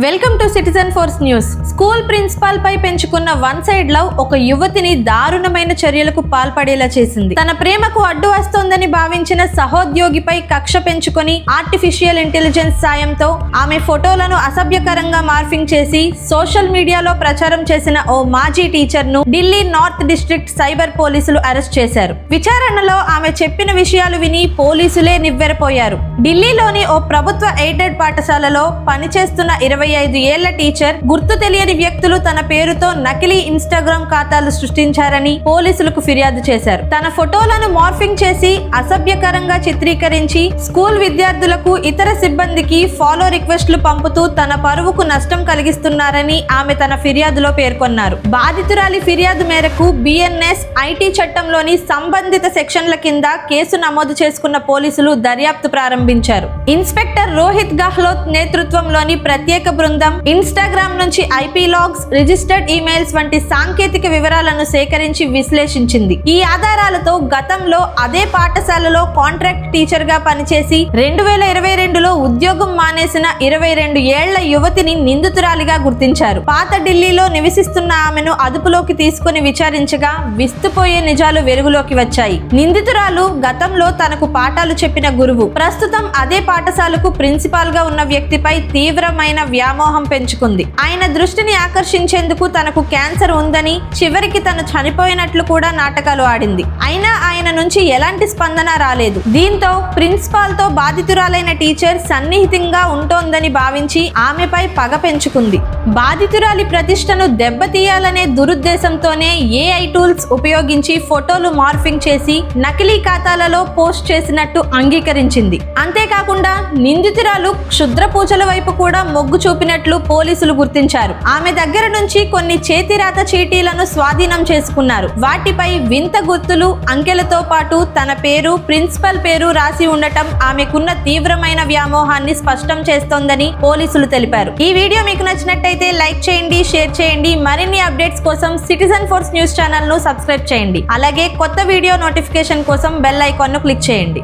Welcome to citizen force news school principal పై పెంచుకున్న one side love ఒక యువతిని దారుణమైన చర్యలకు పాల్పడేలా చేసింది. తన ప్రేమకు అడ్డు వస్తోందని భావించిన సహోద్యోగిపై కక్ష పెంచుకొని ఆర్టిఫిషియల్ ఇంటెలిజెన్స్ సాయంతో ఆమె ఫోటోలను అసభ్యకరంగా మార్ఫింగ్ చేసి సోషల్ మీడియాలో ప్రచారం చేసిన ఓ మాజీ టీచర్ను ఢిల్లీ నార్త్ డిస్ట్రిక్ట్ సైబర్ పోలీసులు అరెస్ట్ చేశారు. విచారణలో ఆమె చెప్పిన విషయాలు విని పోలీసులే నివ్వెరపోయారు. ఢిల్లీలోని ఓ ప్రభుత్వ ఎయిడెడ్ పాఠశాలలో పనిచేస్తున్న ఇరవై ఐదు ఏళ్ళ టీచర్ గుర్తు తెలియని వ్యక్తులు తన పేరుతో నకిలీ ఇన్స్టాగ్రామ్ ఖాతాలు సృష్టించారని పోలీసులకు ఫిర్యాదు చేశారు. తన ఫోటోలను మార్ఫింగ్ చేసి అసభ్యకరంగా చిత్రీకరించి స్కూల్ విద్యార్థులకు ఇతర సిబ్బందికి ఫాలో రిక్వెస్ట్లు పంపుతూ తన పరువుకు నష్టం కలిగిస్తున్నారని ఆమె తన ఫిర్యాదులో పేర్కొన్నారు. బాధితురాలి ఫిర్యాదు మేరకు బిఎన్ఎస్ ఐటీ చట్టంలోని సంబంధిత సెక్షన్ల కింద కేసు నమోదు చేసుకున్న పోలీసులు దర్యాప్తు ప్రారంభించారు. ఇన్స్పెక్టర్ రోహిత్ గహ్లోత్ నేతృత్వంలోని ప్రత్యేక బృందం. ఇన్స్టాగ్రామ్ నుంచి ఐపీ లాగ్స్ రిజిస్టర్డ్ ఈమెయిల్స్ వంటి సాంకేతిక వివరాలను సేకరించి విశ్లేషించింది. ఈ ఆధారాలతో గతంలో అదే పాఠశాలలో కాంట్రాక్ట్ టీచర్గా పనిచేసి రెండు వేల ఇరవై రెండులో ఉద్యోగం మానేసిన ఇరవై రెండు ఏళ్ళ యువతిని నిందితురాలిగా గుర్తించారు. పాత ఢిల్లీలో నివసిస్తున్న ఆమెను అదుపులోకి తీసుకుని విచారించగా విస్తుపోయే నిజాలు వెలుగులోకి వచ్చాయి. నిందితురాలు గతంలో తనకు పాఠాలు చెప్పిన గురువు. ప్రస్తుతం అదే పాఠశాలకు ప్రిన్సిపాల్గా ఉన్న వ్యక్తిపై తీవ్రమైన వ్యామోహం పెంచుకుంది. ఆయన దృష్టిని ఆకర్షించేందుకు తనకు క్యాన్సర్ ఉందని చివరికి తను చనిపోయినట్లు కూడా నాటకాలు ఆడింది. అయినా ఆయన నుంచి ఎలాంటి స్పందన రాలేదు. దీంతో ప్రిన్సిపాల్తో బాధితురాలైన టీచర్ సన్నిహితంగా ఉంటోందని భావించి ఆమెపై పగ పెంచుకుంది. బాధితురాలి ప్రతిష్టను దెబ్బతీయాలనే దురుద్దేశంతోనే ఏఐ టూల్స్ ఉపయోగించి ఫోటోలు మార్ఫింగ్ చేసి నకిలీ ఖాతాలలో పోస్ట్ చేసినట్టు అంగీకరించింది. అంతేకాకుండా నిందితురాలు క్షుద్ర పూజల వైపు కూడా మొగ్గు చూపినట్లు పోలీసులు గుర్తించారు. ఆమె దగ్గర నుంచి కొన్ని చేతిరాత చీటీలను స్వాధీనం చేసుకున్నారు. వాటిపై వింత గుర్తులు అంకెలతో పాటు తన పేరు ప్రిన్సిపల్ పేరు రాసి ఉండటం ఆమెకున్న తీవ్రమైన వ్యామోహాన్ని స్పష్టం చేస్తోందని పోలీసులు తెలిపారు. ఈ వీడియో మీకు నచ్చినట్టయితే లైక్ చేయండి షేర్ చేయండి. మరిన్ని అప్డేట్స్ కోసం సిటిజన్ ఫోర్స్ న్యూస్ ఛానల్ను సబ్స్క్రైబ్ చేయండి. అలాగే కొత్త వీడియో నోటిఫికేషన్ కోసం బెల్ ఐకాన్ను క్లిక్ చేయండి.